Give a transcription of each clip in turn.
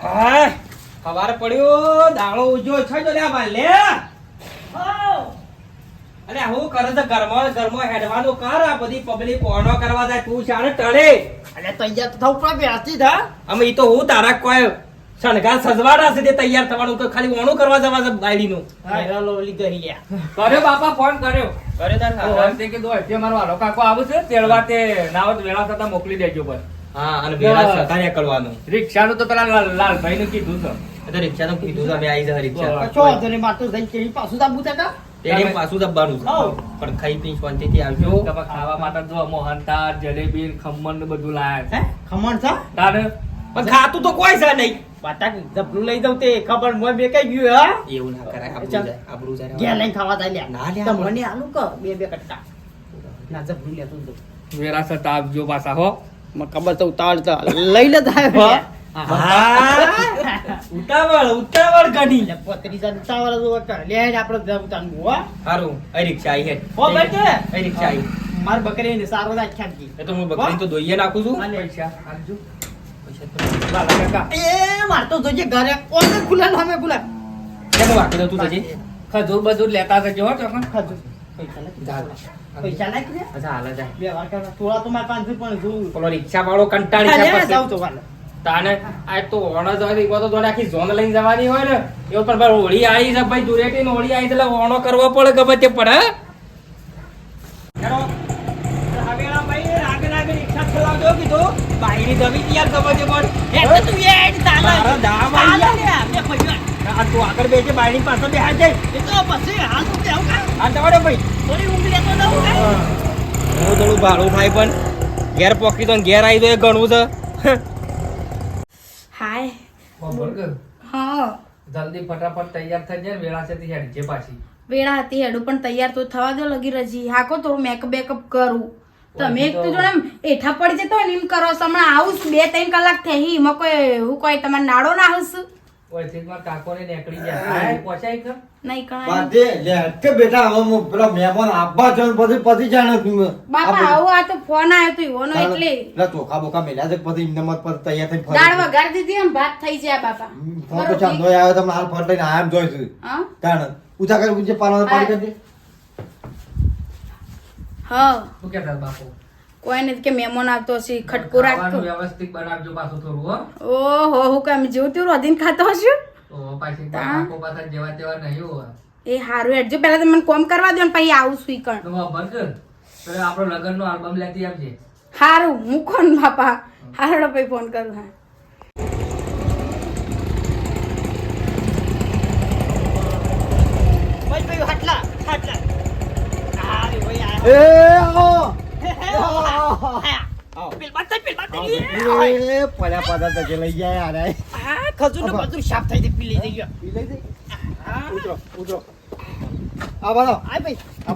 આય, સવારે પડ્યો દાળો ઉજો છે જો લે આ લે. અરે હું કરે તો ઘરમાં ઘરમાં હેડવાનું કર આ બધી પબ્લિક ઓનો કરવા જાય તું શાણે ટળે. અરે તૈયાર તો થવું પડે વ્યવસ્થિત થા અમે ઈ તો હું તારા કોઈ શણગાર સજવાડા સુધી તૈયાર થવાનું તો ખાલી ઓણું કરવા જવા છે બાયડીનું હેરા લોલી ગઈ લ્યા કર્યો બાપા ફોન કર્યો. કરે તાર સાહેબ હા તે કીધું હશે મારો વાલો કાકો આવું છે તેડવા તે નાવત વેળા થતા મોકલી દેજો બસ હા અને કરવાનું. રિક્ષાનું તો પેલા લાલ- લાલભાઈને કીધું તો. રિક્ષા તો કીધું છે અમે આવી જાય રિક્ષા. કશો વાંધો નહીં મારે તો કેવી પાછું દાબુ તાકા તેડી પાછું દબાનું પણ ખાઈ પી શાંતિથી આવજો. તમે ખાવા માટે જો મોહનથાળ જલેબી ખમણ ને બધું લાયા ખમણ છે? તારે? પણ ખાતું તો કોઈ છે નહીં. બાટા જબલું લઈ દઉં તે ખબર મોય બે કઈ ગયું હા? એવું ના કરાય આબરૂ જાય આબરૂ જાય. ઘેર લઈને ખાવા થાય લ્યા. ના લ્યા. તો મને આલુ કર બે બે કટકા. ના જબલું લેતું તો વેરા થતા આવજો પાછા હો. ખબર તો ઉતાવળ લઈ લે થાય ઉતાવળ ઉતાવળ ઘણી પોતરી જાન ઉતાવળ તો કર લે આપણે હારું. અહીં રિક્ષા આવી હે બેટે અહીં રિક્ષા આવી માર બકરી ને સારો રાખ ખ્યાલ એ તો હું બકરી તો દોઈએ નાખું છું. પૈસા. આપજો. પૈસા તો- કાકા એ માર તો જોજે ઘરે ઓને ખુલા નામે ખુલા કેમ વાંકી દઉં તું તજી? ખજૂર બધું લેતા જજો હો ચોકન ખાધું પૈસા. પૈસા નાખ રે અચ્છા, હાલે જા. બે વાર કરવા થોડા તો મારે પાંચસો પણ જોવું પેલો રિક્ષા વાળો કંટાળી છે લે, તો વાલે. તાને આ તો ઓણો જવાની ઈકો તો જોડે આખી ઝોન લઈને જવાની હોય ને. એવું પણ ભાઈ હોળી આવી છે ભાઈ ધૂળેટી ને હોળી આવી એટલે ઓણો કરવો પડે ગમે તે પડે બાઈની દવી તૈયાર ગમે તે પણ. હેડ તો તું તાલે. તાલે પૈસા. આ તું આગળ બેસજે બાઈની પાસે બેહાડ જાય એ તો પછી હાલ તો બેહું કાં? આ તમારે ભાઈ. થોડી ઊંઘ લેતો જાઉં હું. થોડું ભાડું થાય પણ ઘેર પોકી તો ઘેર આવી તો એ ઘણું છે. હાય. હા. જલ્દી ફટાફટ તૈયાર થઈ જાય વેળા છે તે હેડજે પાછી. વેળા હતી હેડું પણ તૈયાર તો થવા દો લગી રજી. હાકો થોડું મેકઅપ બેકઅપ કરું. તમે એક તો જોડે એમ એઠા પડી જતો ને એમ કરો છો. હમણાં આવું બે ત્રણ કલાક થઈ. એમાં કોઈ હું કોઈ તમારે નાડો ના આવશું મારા કાકોને નીકળી જાય પહોંચાય કે નહીં કણાય લે કે બેટા હવે હું પેલા મહેમાન આપવા જાઉં પછી પછી જાણે બાપા આવું આ તો ફોન આવ્યો તો એવાનો એટલે. પેલા ચોખા બોખા મેલ્યા છે પછી તૈયાર થઈ દાળ ફરી દીધી એમ ભાત થઈ જાય બાપા. ફોન તો ચાંદો આવ્યો તમને હાલ લઈને આમ હા? કરી ઉચે પાલન પાડી દે હા. કહેતા બાપુ? કોઈ નથી કે મહેમાન આવતો હશે ખટકો રાખતો. વ્યવસ્થિત બનાવજો પાછું થોડું હો. ઓહો હું કેમ જેવું તેવું રોધીને ખાતો હશું? તો પાછી. કાકો પાછા જેવા તેવા નહીં હો એ હારું હેડજો પહેલા તમે મને કોમ કરવા દો ને પછી આવું સુઈ કણ. તો ખબર તો આપણો લગ્નનો આલ્બમ લેતી આવજે. હારું હું કોણ બાપા? હારડો પછી ફોન કરું હા. હટલા હટલા. હાટલા, હાટલા. આ રે પેલ થઈ, પેલ થઈ. લઈ જાય એ. આ ખજૂર ને બધું સાફ થઈ જાય, પી લઈ જઈએ. પી લઈ જઈ. હા. ઉતરો ઉતરો આ ભાઈ. આ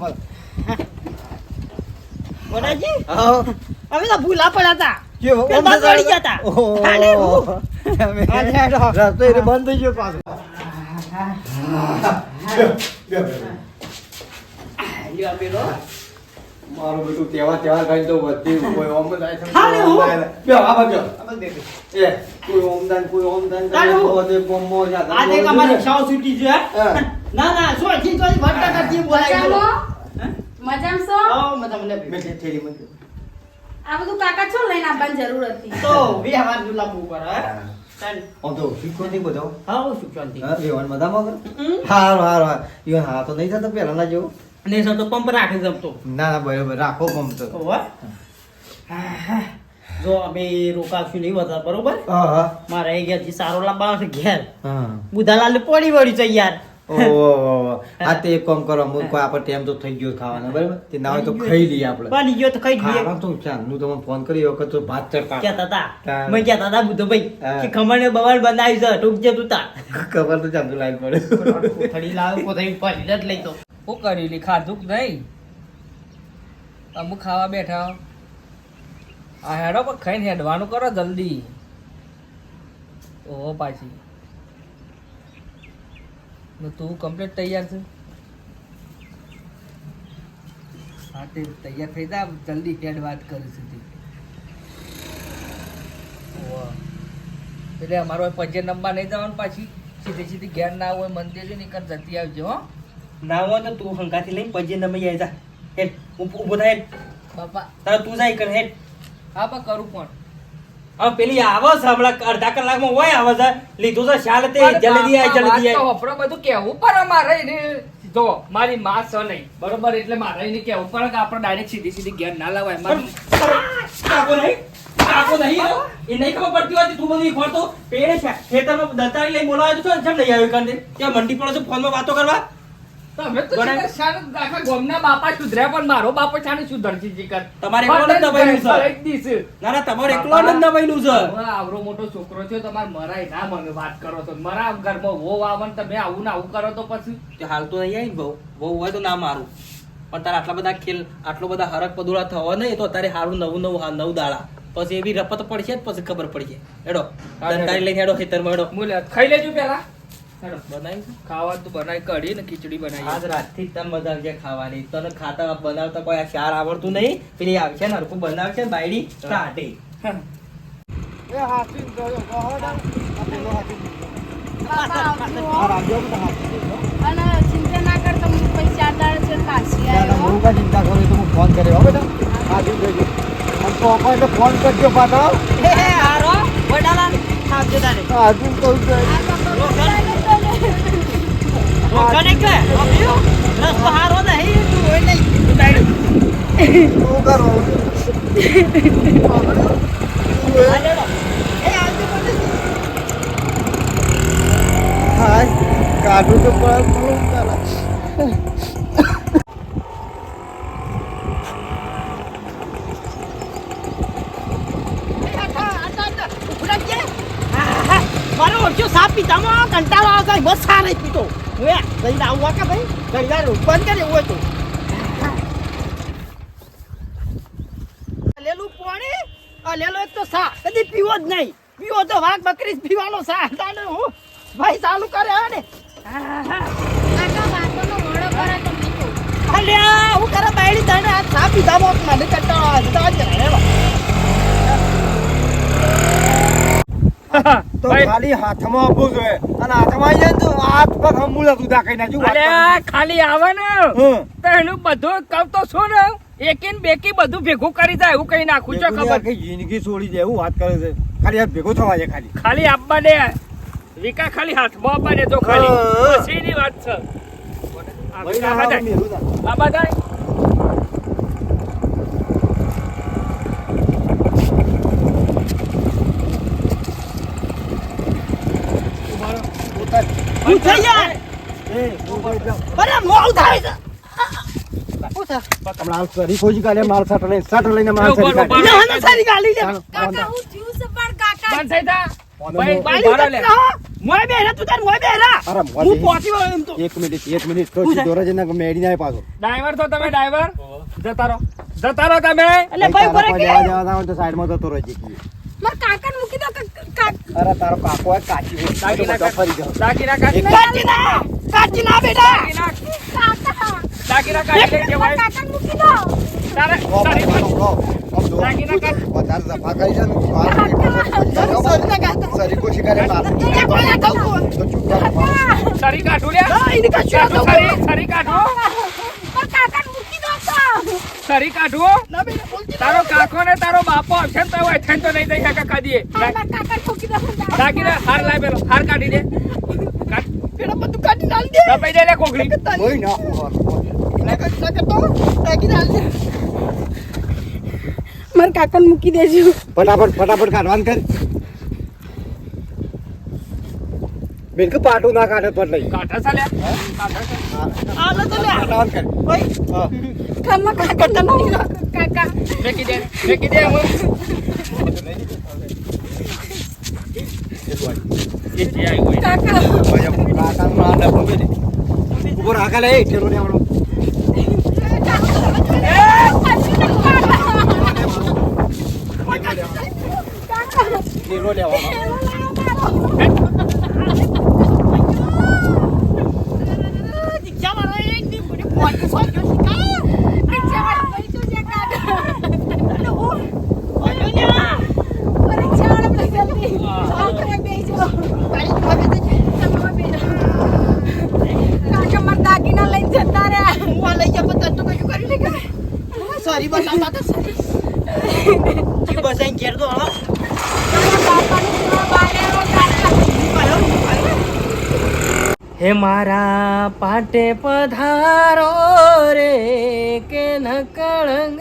આવો અમે તો ભૂલા પડ્યા હતા. પેલ ગયા બંધ થઈ ગયો. મારું બેટું તહેવાર તહેવાર ખાઈ તો વધી કોઈ ઓમ જાય છે. હાલે હું. બે આ બાજુ. બે, બે. એ કોઈ ઓમદાન કોઈ ઓમદાન કરે ગોમો જા આજે અમારી રિક્ષાઓ છૂટી છે ના ના શું થી તો ભટકા કરતી બોલાય. મજામાં? મજામાં છો? ઓ મજા મને મેં જે થેલી મૂકી. આ બધું કાકા છો લઈને આવવાની જરૂર હતી? તો વ્યવહાર દુલાબુ ઉપર હા? ચાલ. તો શીખો નહીં બધો. હા શું શાંતિ હા વેવાન મજામાં. હા હારું હારું. હા તો નહીં થતો પહેલા ના જેવું? ને સર તો પંપ રાખે જમતો ના ના બરાબર. રાખો ગમ તો. જો અમે રોકાશું નહીં વધારે બરોબર? મારા એ ગયા સારો લાંબા છે ઘેર. હા. બુધાલાલ પડી વળી છે યાર. આ તે એક કામ કરો હું કોઈ આપણે ટાઈમ તો થઈ ગયો ખાવાનો બરાબર? તે ના હોય તો ખાઈ લઈએ આપણે. બની ગયો તો ખાઈ જ લઈએ તો ચાલનું તમને ફોન કરી વખત તો ભાત ચડતા કહેતા હતા મેં કહેતા હતા બુધો ભાઈ હા. કે ખમણ બવાલ બનાવી છે ટૂંક તું તા ખબર તો ચાલતું લાઈન પડે કોથળી લાવ કોથળી પડી જ લઈ તો. શું કર્યું લી ખાધું કે નહીં. અમુક ખાવા બેઠા. આ હેડો પણ ખાઈને હેડવાનું કરો જલ્દી. ઓહો પાછી. તું કમ્પ્લીટ તૈયાર છે? હા, તે તૈયાર થઈ જા, જલ્દી હેડ વાત કરી સુધી. એટલે અમારો પંચે નંબર નહીં જવાનું પાછી. સીધી સીધી ઘેર ના હોય, મંદિર છે નીકળ જતી આવજો, હો. ના હોય તો તું હંકાથી લઈને પછી તમે જાય જા. હેડ ઊભો થાય બાપા. તારે તું જાય કર હેડ. હા પણ કરું પણ. હવે પેલી આવે છે હમણાં અડધા કલાકમાં હોય આવે છે. લીધું છે શાલ તે જલ્દી આય જલ્દી આય. વપરો બધું કેવું પણ અમારે ને જો મારી માં છે નહીં. બરોબર એટલે મારે એને કેવું પણ કે આપણે ડાયરેક્ટ સીધી સીધી ઘેર ના લાવાય. મારે કાકો નહીં કાકો નહીં. એ નહીં ખબર પડતી હોય તું બધું ખોરતો પેરે છે ખેતરમાં દતારી લઈ બોલાવ્યો તો કેમ નહીં આવ્યો કાંતે કે મંડી પડો છો ફોનમાં વાતો કરવા? તમે તો ગણે. શીખર શાન આખા ગામના બાપા સુધર્યા પણ મારો બાપો શાને સુધરશે જીકર તમારે એકલો જ દબાયેલું છે. ના ના તમારે એકલો જ નવાઈનું છે. હવે મોટો છોકરો છે તમારે મરાય ના મને વાત કરો તો. મરા ઘરમાં વહુ આવે તમે આવું ને આવું કરો તો પછી? તે હાલ તો નહીં આવી બહુ બહુ હોય તો ના મારું. પણ તારે આટલા બધા ખેલ આટલો બધા હરક પદુરા થવા નહીં તો તારે હારું નવું નવું નવ દાડા. પછી એવી રપત પડશે જ પછી ખબર પડશે. એડો. દંતાળી લઈને હેડો ખેતરમાં હેડો. ખાઈ લેજો પેલા હેડો. બનાવી ખાવા તો બનાવી કઢી ને ખીચડી આજ રાતથી મજા ખાવાની. તને ખાતા બનાવતા કોઈ આ આવડતું નહીં? પેલી આવશે ને હરખું બનાવશે બાયડી અને ચિંતા ના કર તમે ચાર દાડે છે પાછી આવ્યો. હું કાંઈ ચિંતા કરું તો હું ફોન કર્યો હો બેટા. જોજો આમ તો ફોન કરજો પાછો. તો કરો હાય કાઢું તો કરે મારો ઓછો સાપ પીતામાં કંટાળો આવતા બસ સા પીતો હવે દહીં આવું કે ભાઈ. દહીં બંધ કરે હોય તો. લેલું પાણી, આ લેલો એક તો સા કદી પીવો જ નહીં. પીવો તો વાઘ બકરી જ પીવાનો સા તાને હું ભાઈ ચાલુ કરે હે ને. અલ્યા, હું કરે બાયડી તને આ સા પીધામાં મને કંટાળો તો આજ રહેવા તો ખાલી હાથમાં આપવું જોઈએ અને હાથમાં આવી જાય તો હાથ પગ હમુલા સુધા ખાઈ નાખ્યું. અરે ખાલી આવે ને. તો એનું બધું કવ તો શું ને? એકી બેકી બધું ભેગું કરી જાય એવું કઈ નાખું છો ખબર. કે જિંદગી છોડી જાય એવું વાત કરે છે. ખાલી હાથ ભેગો થવા છે ખાલી. ખાલી આપવા દે વિકા ખાલી હાથમાં આપવા દે તો ખાલી. બસ વાત છે. આ બધા મેલું ના. આ બધા હું થઈ તું અરે મોડું થાય છે હમણાં સરી ખોજી કાઢે, માલ સાટ લઈને- સાટ લઈને માલ ઊભા સરી રહો, કાઢે. ઊભા રહો. મને સારી ગાલી દે કાકા હું થયું છે કાકા. બંધ થઈ જા. ભાઈ, ભાઈ, ઊભા રહો લે. મોય બે તું તાર મોય બે અરે હું પહોંચી વળ્યો એમ તો. એક મિનિટ એક મિનિટ તો સીધો રજ એના મેળી ના પાછો. ડ્રાઈવર તો તમે ડ્રાઈવર જતા રહો. જતા રહો તમે. એટલે ભાઈ તારા પર પર કે? જવા જવા હોય તો સાઈડમાં જતો રહેજે કીએ. મારા કાકાને મૂકી દો કા- કા- અરે તારો કાકો હોય કાચી હોય. કાચી ના ફરી જાવ કાચી કાઢી કાચી ના કાચી ના બેટા. કાકા કાચી કાઢી કાચી કાકાને મૂકી દો. તારે તારી રો. આમ જો. વધારે દફા કરી ને. સરી કોશી કરે માર. એ કોને કહું તો ચૂપ કર. સરી કાઢું લે હા, એને કશું ના સરી કાઢો સરી કાઢું મારા કાકાને મૂકી દો તો. સરી કાઢું ના બેટા બોલતી તારો કાકો ને તારો બાપો આવશે ને તો હોય તો નહીં દઈ કાકા કાઢીએ કાકી હાર લાય પેલો હાર કાઢી દે. પેલા બધું કાઢી નાલ દે. દબાઈ દે લે કોકડી કોઈ ના મારા કાકાને મૂકી દેજો. ફટાફટ ફટાફટ કાઢવાનું કર. બિલકુલ પાટું ના કાઢે પર લઈ કાઢા ચાલે કાઢા ચાલે. આ લે તો લે કાઢવાનું કર ભાઈ હા. ઘરમાં કાકા નહીં કાકા ફેંકી દે ફેંકી દે હું. કાકા કાકાનું ના ડબ્બો દે. રાખા લે એ ઠેલો ને આવડો ઠેલો લેવાનો દીક્ષા મારો એક દી મને પોઈન્ટ સો ગયો શીખા અરે હું ઓય ન્યા પરીક્ષા વાળા જલ્દી ઘેર તો હળો. હે મારા પાટે પધારો રે કે નકળંગ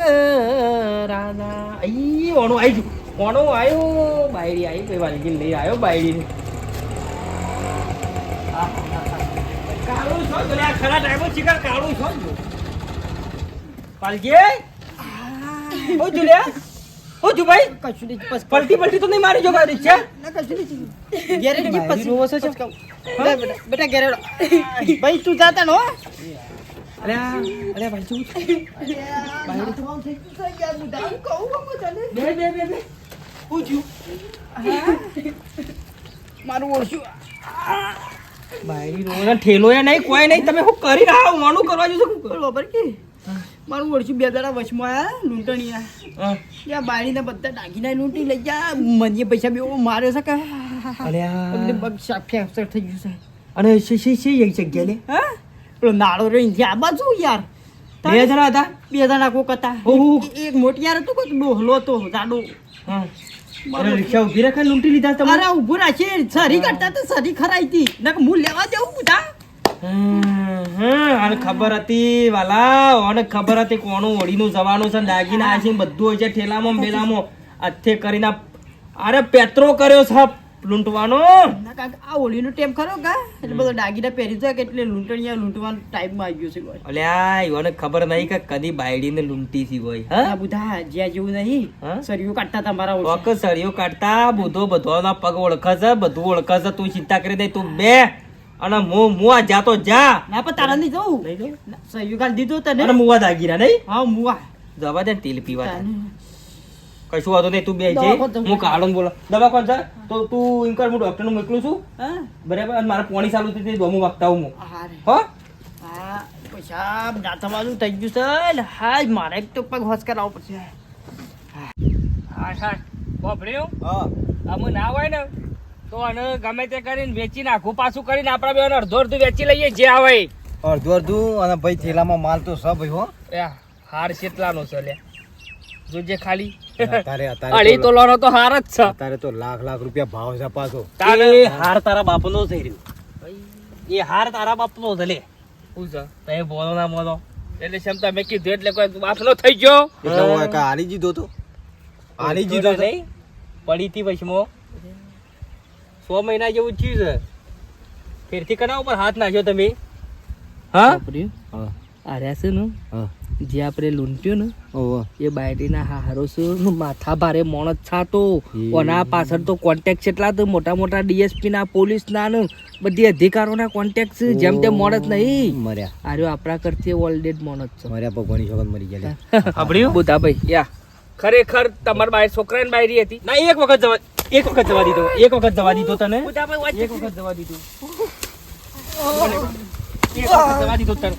રાધા. આઈ ઓણો આવી ગયું. ઓણો આયો. બાયડી આવી કઈ વાલગી લઈ આવ્યો બાયડી કાળું છો તો ખરા ટાઈમો ચીકર કાળું છો પાલકી ઓ જુલિયા ઓ જુભાઈ કશું નહીં, બસ પલટી પલટી તો નહીં મારી જોગા ભાઈ છે ના, કશું નહીં. ઘેરે જઈ પછી રોવો છો કહું. બેટા, બેટા ગેરેડ ભાઈ તું જાતા નો અરે અરે ભાઈ શું છે? બે બે બે બે હું થયું? મારું ઓળખ્યું ભાઈ રોવાનો ઠેલો એ નહીં કોઈ નહીં તમે શું કરી રહ્યા હું મોનું કરવા જો છો બાબર કે મારું ઓળખી બે દાડા વચમાં લૂંટણીયા ત્યાં બાળીને બધા દાગીના લૂંટી લઈ ગયા. મને પૈસા બે માર્યો છે કે સાફ થઈ ગયું છે. અને શી શી શી એક જગ્યા લે? હા? પેલો નાળો રહી ત્યાં આ બાજુ યાર. બે જણા હતા? બે જણા કોક હતા. એક- મોટી મોટિયાર હતું કોઈ ડોહલો હતો જાડો. હા. રિક્ષા ઊભી રાખે લૂંટી લીધા તમારા? ઉભું રાખે. રાખી સરી કરતા તો સરી ખરાઈ હતી. નક હું લેવા જવું બધા? આને ખબર હતી વાલા અને ખબર હતી કોનું ઓળીનું જવાનું છે દાગીના છે બધું હોય છે ઠેલામાં બેલામાં. હાથે કરીને આ- અરે પેત્રો કર્યો છે લૂંટવાનો. આ હોળીનો ટેમ ખરો કા? એટલે બધો દાગીના પહેરી જાય એટલે લૂંટણીયા લૂંટવાનો ટાઈમ આવી ગયો છે અલ્યા ઈવોને ખબર નહીં કે કદી બાયડીને લૂંટી સી હોય હા? બુધા જ્યાં જેવું નહીં. હા? સરીઓ કાઢતા હતા મારા સરિયો કાઢતા બુધો બધો પગ ઓળખે છે બધું ઓળખે છે તું ચિંતા કરી દે તું બે. અને મો મુવા જાતો જા. ના પણ તારા નહીં જવું. લઈ? ના, દીધો તને. અને મુવા દાગીરા નહીં? હા મુવા. જવા દે તેલ પીવા. તાને. કશું વાંધો નહીં તું બે દવા હું કાળો બોલો દવા કોણ છે તો તું ઇન્કર કર હું ડોક્ટરનું મોકલું છું. હા. બરાબર? અને મારે પોણી ચાલુ થઈ દોમું વાગતા હું હા. હો? હા પૈસા દાંતવાળું થઈ ગયું છે. ને હાય મારે તો પગ હોશ કરાવવો પડશે. હા. હા બાપડ્યું હા. અમે ના હોય ને? તો અને ગમે તે કરીને વેચી નાખું પાછું કરીને આપણે બે અડધો અડધું વેચી લઈએ જે આવે. અડધું અડધું અને ભાઈ થેલામાં માલ તો સબ ભાઈ હો. હાર કેટલાનો છે લે. જોજે ખાલી. અત્યારે અઢી તો તોલાનો તો હાર જ છે. તારે તો લાખ લાખ રૂપિયા ભાવ છે પાછો. તારે હાર તારા બાપનો થઈ રહ્યો. એ હાર તારા બાપનો છે લે. શું છે? તમે બોલો ના બોલો. એટલે ક્ષમતા તમે કીધું એટલે કોઈ બાપનો થઈ ગયો. એટલે હું કાંઈ હારી જીધો તો. હારી જીધો નહીં. પડી હતી વચમાં સો મહિના જેવું થયું છે. ફેરથી કના પણ હાથ નાખ્યો તમે. હા? હા. આર્યા છે ને? હા. જે આપણે લૂંટ્યું ને એ બાયડીના હારો છે માથા ભારે મોણસ છાતો. ઓના પાછળ તો કોન્ટેક્ટ કેટલા તો મોટા મોટા ડીએસપી ના પોલીસ ના ને બધી અધિકારોના કોન્ટેક્ટ છે. જેમ તેમ મોણસ નહીં. મર્યા. આર્યો આપણા કરતી ઓલડેડ મોણસ છે. મર્યા ભગવાનની છોકર મરી ગયા સાંભળ્યું? બુધાભાઈ યા. ખરેખર તમારા બાય છોકરાની બાયરી હતી. ના એક વખત જવા એક વખત જવા દીધો એક વખત જવા દીધો તને. એક વખત જવા દીધું. એક વખત જવા દીધો તને.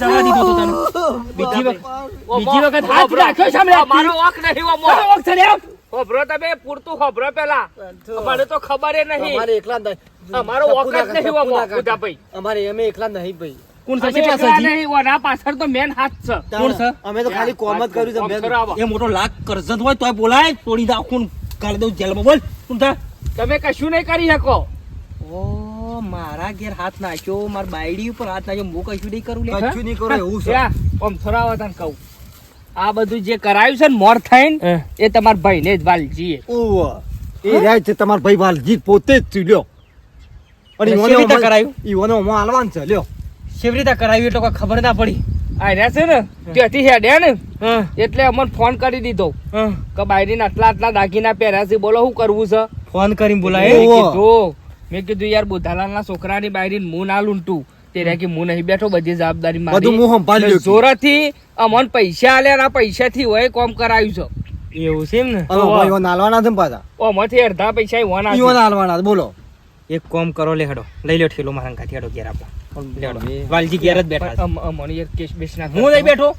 જવા દીધો તો તને. બીજી વખત બીજી વખત હાથ રાખ્યો છે હમણાં. અમારો વાંક નહીં ઓમો. મારો વખત છે હોભરો તમે પૂરતું હોભરો પેલા. અમારે તો ખબર નહીં. એકલા અમારો જ નહીં અમારે અમે એકલા નહીં ભાઈ. કોણ છે? કેટલા એકલા નહીં, ઓના પાછળ તો મેન હાથ છે. કોણ છે? અમે તો ખાલી કોમ જ કર્યું છે. એ મોટો લાખ કરજત હોય તોય બોલાય તોડી નાખું ને કાઢી દઉં જેલમાં. બોલ શું તમે કશું નહીં કરી શકો. ઓ મારા ઘેર હાથ નાખ્યો મારા બાયડી ઉપર હાથ નાખ્યો. હું કશું નહીં કરું કશું નહીં કરો એવું છે. આમ થોડા તને કહું. આ બધું જે કરાયું છે ને મોર થઈને હે. એ તમારા ભાઈને જ વાલજીએ ઓ એ રહે છે તમારા ભાઈ વાલજી પોતે જ ચૂલ્યો લ્યો. અને ઈવોને કરાયું? ઈવોને અમારે હાલવાનું છે લ્યો. કેવી રીતે કરાવ્યું એટલે કોઈ ખબર ના પડી. આ રહ્યા છે ને ત્યાંથી હેડ્યા ને એટલે અમને ફોન કરી દીધો. કે બાયરીને આટલા આટલા દાગીના પહેર્યા છે બોલો શું કરવું છે? ફોન કરીને બોલાય. કીધું મેં કીધું યાર બુધાલાલના છોકરાની બાયરી હું ના લૂંટું. તે રહ્યા કે હું નહીં બેઠો બધી જવાબદારી બધું હું સંભાળી મારી અમને જોરાથી પૈસા આલ્યા ના પૈસાથી હોય કોમ કરાયું છે. એવું છે ને? હાલવાના છે ને પાછા? ઓમાંથી અડધા પૈસા છે, બોલો. એક કોમ કરો લે હડો. લઈ લો ઠેલો મારા કાથી હડો ઘેર લેડો વાલજી ઘેર જ બેઠા મને યાર કેશ બેસ ના હું નહીં બેઠો?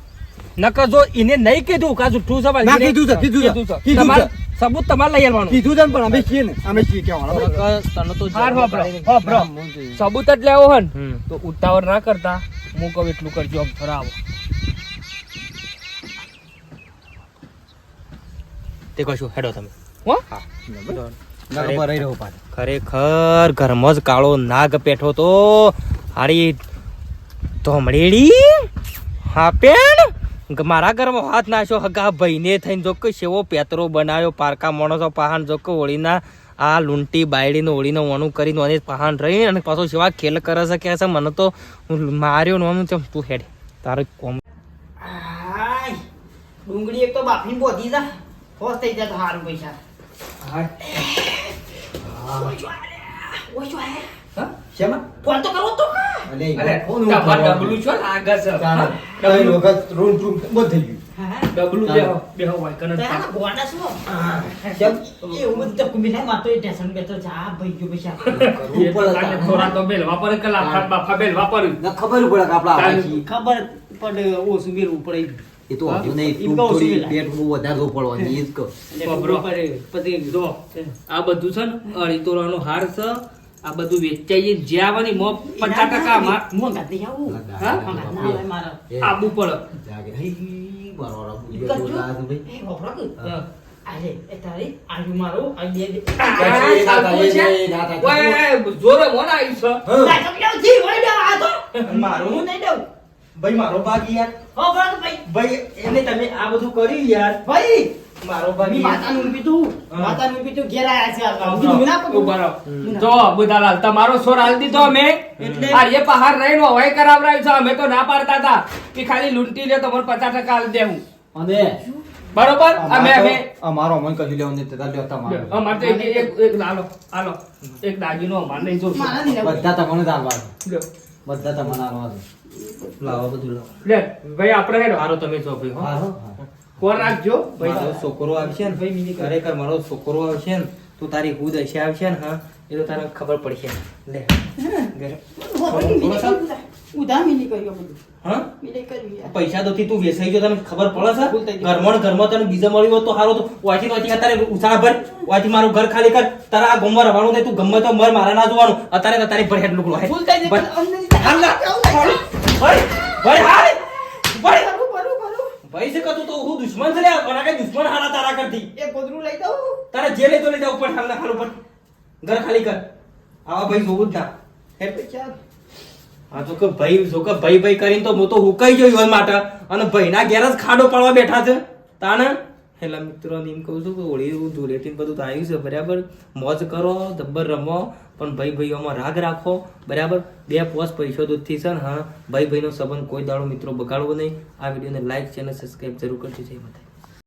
નકર જો એને નહીં કીધું કા જુઠ્ઠું છે વાલજીને? ના, કીધું છે, કીધું છે. કીધું છે. સબૂત તમારે લઈ આવવાનું. કીધું છે પણ અમે છીએ ને અમે છીએ કહેવાના. તને તો હાર વાપરો, વાપરો. હું. સબૂત જ લેવો હન. તો ઉતાવળ ના કરતા. હું કહું એટલું કરજો આમ ફરાવો. તે કશું હેડો તમે. હો? ના ખરેખર ઘરમાં જ કાળો નાગ પેઠો તો હારી ધોમડેડી હા પેન? મારા ઘરમાં હાથ નાખ્યો હગા ભાઈને થઈને જો કે સેવો પેતરો બનાવ્યો પારકા માણસો પહાણ જો કે હોળીના આ લૂંટી બાયડીને ઓળીને ઓણું કરીને અને પહાણ રહી અને પાછો સેવા ખેલ કરે છે કે છે મને તો માર્યો નો ચમ તું હેડ. તારે કોમ ડુંગળી એક તો બાફીને બોધી જા. હોશ થઈ જાય તો સારું પૈસા. શેમાં ફોન તો કરવો તો અલે અલે ડબલું છો લાગે છે હા? વખત રૂમ રૂમ બંધ થઈ ગયું ડબલું બેહો બેહો ભાઈ કને તારા ગોડા શું કેમ? એવું તો કુંભી થાય માર એ ટેન્શન બેઠો છે ભાઈ ગયો પૈસા એ તાને થોડા તો બેલવા પડે કે લાફા બાફા બેલવા પડે ના ખબર પડે આપડા ખબર પડે ઓછું મેળવું પડે એ તો હજુ નહીં થોડી પેટ બહુ વધારે પડવાની એ જ કહું. આ બધું છે ને અઢી તોલાનો હાર છે આ બધું વેચાઈ જે આવવાની મો પચાસ ટકા માર મોંઘા આવું. આબુ પડે. બરોબર. ભાઈ. આજે તારી આજુ મારો આ બે બે આ એ ના થાય, ચાલતું છે. એ ના થાય. ઓય, જોરે મોન આવ્યું છે. મારું? નહીં દઉં. ભાઈ મારો ભાગ યાર. ભાઈ? ભાઈ એને તમે આ બધું કર્યું યાર. ભાઈ મારો ભાગ માતાનું પીતું માતાનું પીતું ઘેર આયા છે આ હું. કીધું ના પકડું. ઊભા રહો. જો બુધાલાલ તમારો સોર હાલ દીધો અમે. એટલે? આ એ પહાડ રહીને હવાઈ કરાવરાયું છે અમે તો ના પાડતા હતા કે ખાલી લૂંટી લે તો પચાસ ટકા હાલ દેવું. અને? બરોબર? અમે અમે અમારો અમન કહી લેવું નહીં તે લ્યો તમારે. અમારે તો એક એક એક હાલો હાલો. એક દાગીનો અમારે નહીં લેવું. બધા તમને જ આલવા લ્યો. બધા તમારા આલવા છે. લાવો બધું લાવો. લે ભાઈ આપણે હેડો. હારો તમે છો ભાઈ હો. હા, કોણ રાખજો? મારો છોકરો આવશે ને. ભાઈ મિની ખરેખર મારો છોકરો આવશે ને તો તારી હુદ હશે આવશે ને હા? એ તો તને ખબર પડશે. લે. પૈસા તો તું વેસાઈ ગયો તને ખબર પડે છે? ઘરમાં ઘરમાં તને બીજા મળ્યું હોત તો સારો તો વાંચી વાંચી અત્યારે ઉછાળા ભર. વાંચી મારું ઘર ખાલી કર. તારા આ ગમમાં રવાનું થાય તું ગમે તો મર મારા ના જોવાનું. અત્યારે તારી ભર હેડ લુકડો હાલ. ભાઈ ભાઈ હાલ ભાઈ. બરું, બરું, બરું. ભાઈ છે કતું તો હું દુશ્મન છે લે. મને કઈ દુશ્મન હારા તારા કરતી. એ ગોદરું લઈ દઉં? તારે જે લઈ તો લઈ જાવ ઉપર હાલ હાલ ઉપર. ઘર ખાલી કર. આવા ભાઈ જોવું જ ના. હે પૈસા? હા તો કે ભાઈ જો કે ભાઈ ભાઈ કરીને તો હું તો હુકાઈ ગયો હોય માટે. અને ભાઈના ઘેર જ ખાડો પાડવા બેઠા છે. તાને હેલા મિત્રો એમ કહું છું કે હોળી ધૂળેટી ને બધું તો આવ્યું છે, બરાબર? મોજ કરો જબ્બર રમો, પણ ભાઈ ભાઈઓમાં રાગ રાખો, બરાબર? બે પોસ પૈસો દૂધથી છે ને, હા ભાઈ ભાઈનો સંબંધ કોઈ દાડો મિત્રો બગાડવો નહીં. આ વિડીયોને લાઇક ચેનલ સબસ્ક્રાઈબ જરૂર કરજો. જય માતા